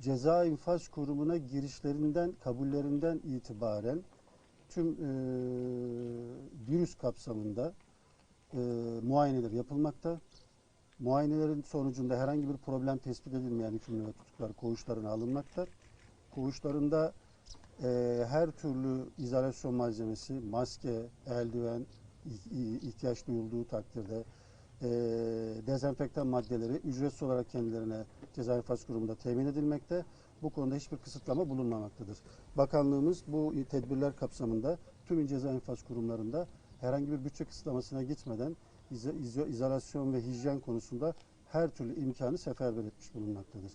Ceza infaz kurumuna girişlerinden, kabullerinden itibaren tüm e, virüs kapsamında e, muayeneler yapılmakta. Muayenelerin sonucunda herhangi bir problem tespit edilmeyen hükümlü ve tutuklar koğuşlarına alınmakta. Koğuşlarında e, her türlü izolasyon malzemesi, maske, eldiven ihtiyaç duyulduğu takdirde e, dezenfektan maddeleri ücretsiz olarak kendilerine ceza infaz kurumunda temin edilmekte. Bu konuda hiçbir kısıtlama bulunmamaktadır. Bakanlığımız bu tedbirler kapsamında tüm ceza infaz kurumlarında herhangi bir bütçe kısıtlamasına gitmeden izo- izo- izolasyon ve hijyen konusunda her türlü imkanı seferber etmiş bulunmaktadır.